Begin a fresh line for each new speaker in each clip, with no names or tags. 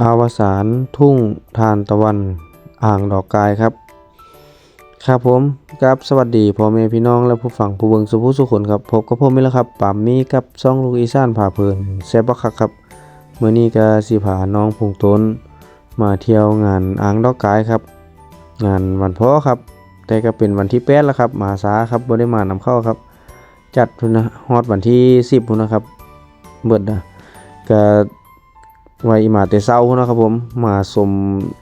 อาวสานทุ่งทานตะวันอ่างดอกกายครับ ครับผมครับสวัสดีพ่อแม่พี่น้องและผู้ฟังผู้เบิงสุภุสุคนครับพบกับผมนี่แหละครับปามมีกับซ่องลูกอีสานผ่าเพลินแซ่บบักคักครับเมื้อนี้ก็สิพาน้องพุงต้น มาเที่ยวงานอ่างดอกกายครับ งานวันพ่อครับ แต่ก็เป็นวันที่8แล้วครับมาสาครับบ่ได้มานำเข้าครับ จัดพุ่นนะฮอดวันที่10พุ่นนะครับ เบิดนะก็ ไว้มาแต่เช้านนะครับผมมาสม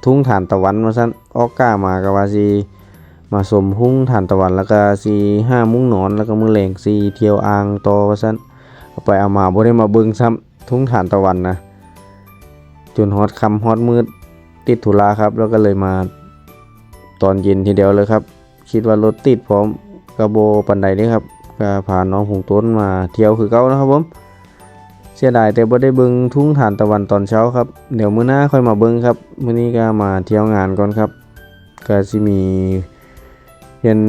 ทุ่งฐานตะวันมาซั่นออกกล้ามาก็ว่าสิมาสมทุ่งฐานตะวันแล้วก็สิห้ามุ้งนอนแล้วก็มือแหลงสิเที่ยวอ่างต่อว่าซั่นเอาไปเอามาบ่ได้มาเบิ่งซ้ำทุ่งฐานตะวันนะจนฮอดค่ำฮอดมืดติดธุระครับ แล้วก็เลยมาตอนเย็นทีเดียวเลยครับ คิดว่ารถติดพร้อมกระโบปันใดนี่ครับก็พาน้องผงต้นมาเที่ยวคือเก่านะครับผม เสียดายแต่บ่ได้เบิงทุ่งฐานตะวันตอนเช้าครับ เดี๋ยวมื้อหน้าค่อยมาเบิงครับ มื้อนี้ก็มาเที่ยวงานก่อนครับ ก็สิมีเห็น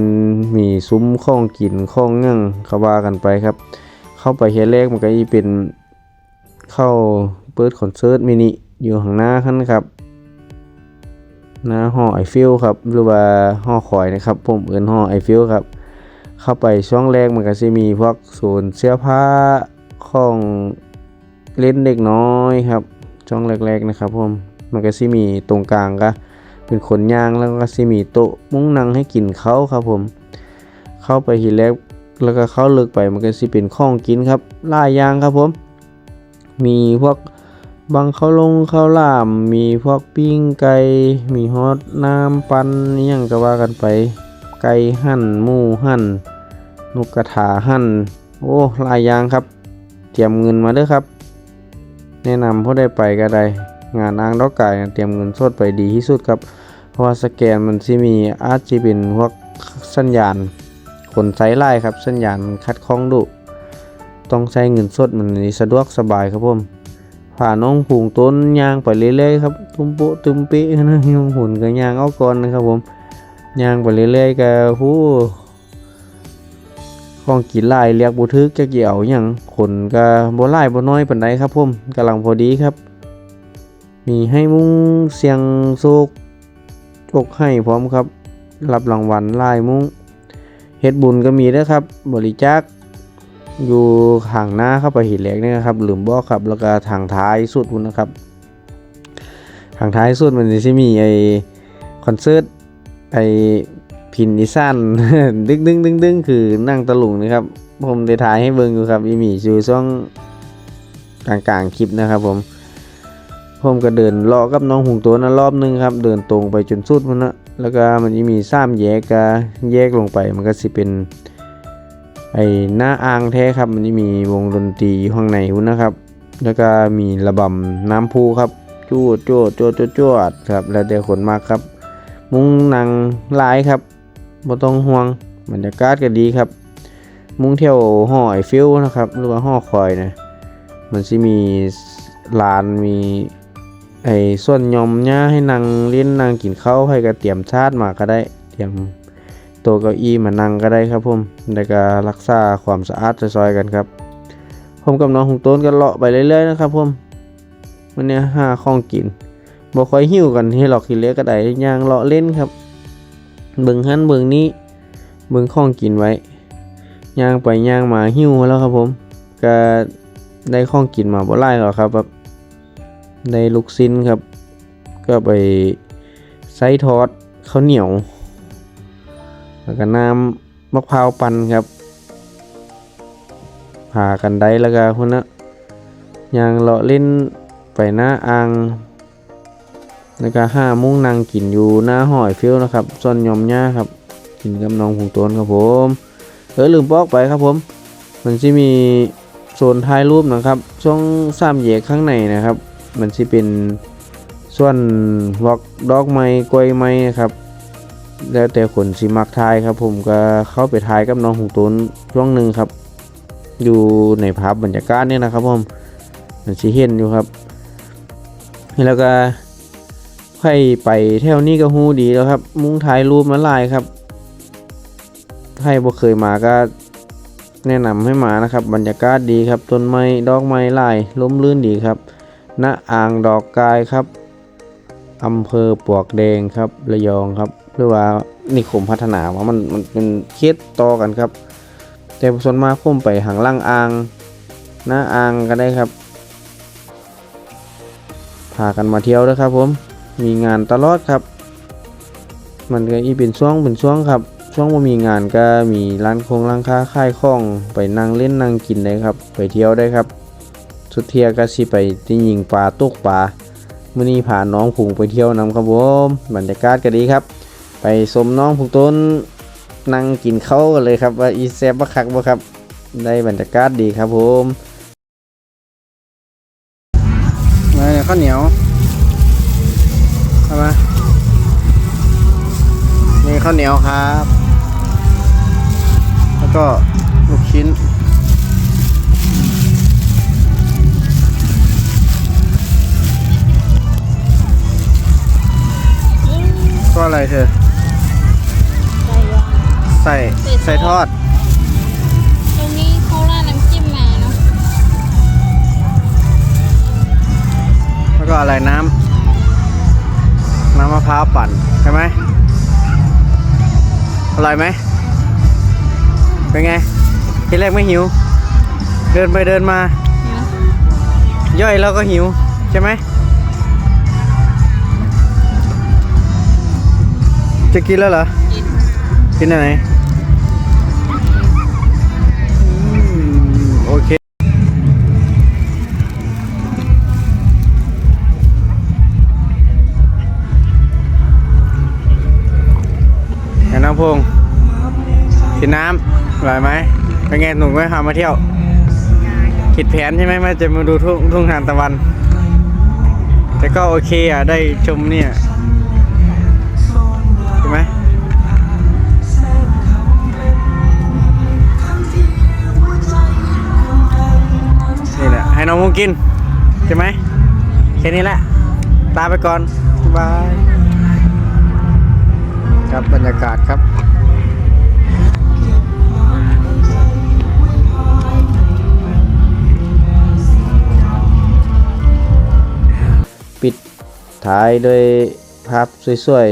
มีซุ้มข้องกินข้องยั่งเขาว่ากันไปครับ เข้าไปเฮ็ดแรกมันก็สิเป็นเข้าเปิดคอนเสิร์ตมินิอยู่ข้างหน้าคั่นครับหน้าห่อไอฟิลครับหรือว่าห่อคอยนะครับ ผมเอิ้นห่อไอฟิลครับ เข้าไปช่วงแรกมันก็จะมีพวกศูนเสื้อผ้าของ เล่นเด็กน้อยครับช่วงแรกๆนะครับผมมันก็จะมีตรงกลางก็เป็นขนยางแล้วก็จะมีโต๊ะมุ้งนั่งให้กินเขาครับผม เข้าไปทีแรกแล้วก็เข้าลึกไปมันก็จะเป็นข้องกินครับหลายางครับผม มีพวกบังข้าวลงข้าวหลาม มีพวกปิ้งไก่มีฮอตน้ำปันยังก็ว่ากันไป ไก่หั่นหมูหั่นนกกระถาหั่นโอ้ลายยางครับ เตรียมเงินมาเด้อครับ แนะนำผู้ได้ไปก็ได้งานอ้างดอกกายเตรียมเงินสดไปดีที่สุดครับ เพราะว่าสแกนมันสิมีอาจจะเป็นพวกสัญญาณคนไซไล่ครับ สัญญาณคัดข้องดุต้องใช้เงินสดมันสะดวกสบายครับผมผ่าน้องผูงต้นยางไปเรื่อยๆครับตุ้มโปตุ้มป๊ะนะยงหุ่นกับยางเอาก่อนนะครับผมยางไปเรื่อยๆก็ฮู้ ของกินลายเรียกบ่ทึกจักเกี่ยวหยังคนก็บ่ลายบ่น้อยปานใดครับผมกำลังพอดีครับ มีให้มุ้งเสียงโซกอกให้พร้อมครับ รับรางวัลลายมุ้งเฮ็ดบุญก็มีด้อครับ บริจาคอยู่ข้างหน้าเข้าไปหินเหล็กนี่นะครับหลืมบอกครับแล้วก็ทางท้ายสุดนะครับทางท้ายสุดมันจะมีไอคอนเสิร์ตไอ พินนิสันดึงดึงดึงดึงคือนั่งตะลุงนะครับ ผมได้ถ่ายให้เบิ่งอยู่ครับอีมีชูช่วงกลางๆคลิปนะครับผม ผมก็เดินเลาะกับน้องหุงตัวนั้นรอบนึงครับ เดินตรงไปจนสุดมันนะแล้วก็มันจะมีซ้ำแยกก็แยกลงไปมันก็สิเป็นไอหน้าอ่างแท้ครับ มันจะมีวงดนตรีอยู่ข้างในหุ้นนะครับ แล้วก็มีระบำน้ำพุครับจวดจวดจวดจวดจวดครับ แล้วแต่คนมากครับ มุ้งนังลายครับ บ่ต้องห่วงบรรยากาศก็ดีครับ มุ้งเที่ยวห่อไอฟิลนะครับ หรือว่าห่อคอยนะมันสิมีลานมีไอ้ส่วนยอมหญ้าให้นั่งเล่นนั่งกินข้าวให้ก็เตรียมชาติมาก็ได้ เตรียมตัวเก้าอี้มานั่งก็ได้ครับผมแล้วก็รักษาความสะอาดซอยๆกันครับ ผมกับน้องหงต้นก็เลาะไปเรื่อยๆนะครับผมวันเนี้หาของกินบ่ค่อยหิวกันให้หรอกกินเล็กก็ได้ย่างเลาะเล่นครับ เบิ่งหันเบิ่งนี้ เบิ่งข้องกินไว้ย่างไปย่างมาหิ้วแล้วครับผมก็ได้ข้องกินมาบ่หลายหรอกครับแบบได้ลูกชิ้นครับ ก็ไปไส้ทอดข้าวเหนียว แล้วก็น้ำมะพร้าวปั่นครับผ่ากันได้แล้วก็พุ่นนะย่างเลาะเล่นไปหน้าอ่าง แล้วก็ห้ามุ้งนางกินอยู่หน้าหอยฟิลนะครับส่วนยอมหญ้าครับ กินกับน้องผงตนครับผมเออลืมบอกไปครับผม มันจะมีโซนถ่ายรูปนะครับ ช่วงสามแยกข้างในนะครับ มันจะเป็นส่วนวอกดอกไม้กล้วยไม้นะครับแล้วแต่คนสิมักทายครับ ผมก็เข้าไปทายกับน้องหงตนช่วงหนึ่งครับ อยู่ในภาพบรรยากาศนี่นะครับผมมันสิเห็นอยู่ครับแล้วก็ ใครไปแถวนี้ก็ฮู้ดีแล้วครับ มุ้งถ่ายรูปมาลายครับใครบ่เคยมาก็แนะนำให้มานะครับ บรรยากาศดีครับต้นไม้ดอกไม้ลายล้มลื่นดีครับณอ่างดอกกายครับอำเภอปวกแดงครับระยองครับหรือว่านิคมพัฒนาว่ามันมันเป็นเขตต่อกันครับ แต่ส่วนมากผมไปหางล่างอ่างหน้าอ่างก็ได้ครับพากันมาเที่ยวนะครับผม มีงานตลอดครับ มันก็อีเป็นช่วงเป็นช่วงครับ ช่วงว่ามีงานก็มีร้านคงร้านค้าค่ายข้องไปนั่งเล่นนั่งกินได้ครับ ไปเที่ยวได้ครับ สุดเทียก็สิไปที่ยิงปลาตกปลามื่อนี้พานน้องผุงไปเที่ยวนำครับผมบรรยากาศก็ดีครับ ไปสมน้องผุงต้นนั่งกินข้าวกันเลยครับว่าอีแซบบักคักบ่ครับ ได้บรรยากาศดีครับผมมาข้าวเหนียว เข้ามานี่ข้าวเหนียวครับ แล้วก็ลูกชิ้น ก็อะไรเธอ
ไก่ย่าง
ใส่
ใส่
ใส่ท
ท
อ
อ
ด
ดตรงนี้เขาราดน้ำจิ้มมาเนาะ
แล้วก็อะไรน้ำ น้ำมะพร้าวปั่นใช่ไหมอร่อยไหมเป็นไงทีแรกไม่หิว เดินไปเดินมา ย่อยแล้วก็หิวใช่ไหมจะกินแล้วเหรอ
กิน
กินอะไร กินน้ำอร่อยไหมเป็นไงหนุ่มไม่พามาเที่ยวคิดแผนใช่ไหมว่าจะมาดูทุ่งทุ่งทานตะวัน แต่ก็โอเคอะ ได้ชมเนี่ยใช่ไหมนี่แหละ ให้น้องมุงกิน ใช่ไหมแค่นี้แหละลาไปก่อนบาย ครับบรรยากาศครับ ท้ายด้วยภาพสวย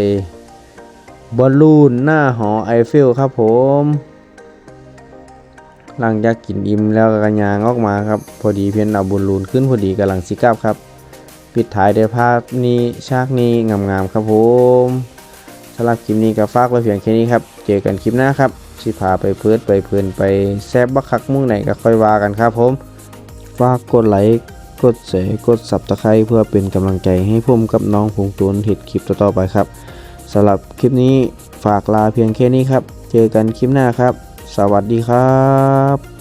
ๆบอลลูนหน้าหอไอเฟลครับผม หลังจากกินอิ่มแล้วกันยางออกมาครับ พอดีเพียนเอาบอลลูนขึ้นพอดีกำลังสิกับครับ ปิดท้ายด้วยภาพนี้ฉากนี้งามๆครับผมสำหรับคลิปนี้ก็ฝากไว้เพียงแค่นี้ครับ เจอกันคลิปหน้าครับสิพาไปเพิดไปเพลินไปแซบบักคักมุ่งไหนก็ค่อยว่ากันครับผม ฝากกดไลค์ กดแชร์กดสับตะไคร้เพื่อเป็นกำลังใจให้ผมกับน้องพงตุนเห็ดคลิปต่อๆไปครับสำหรับคลิปนี้ฝากลาเพียงแค่นี้ครับ เจอกันคลิปหน้าครับ สวัสดีครับ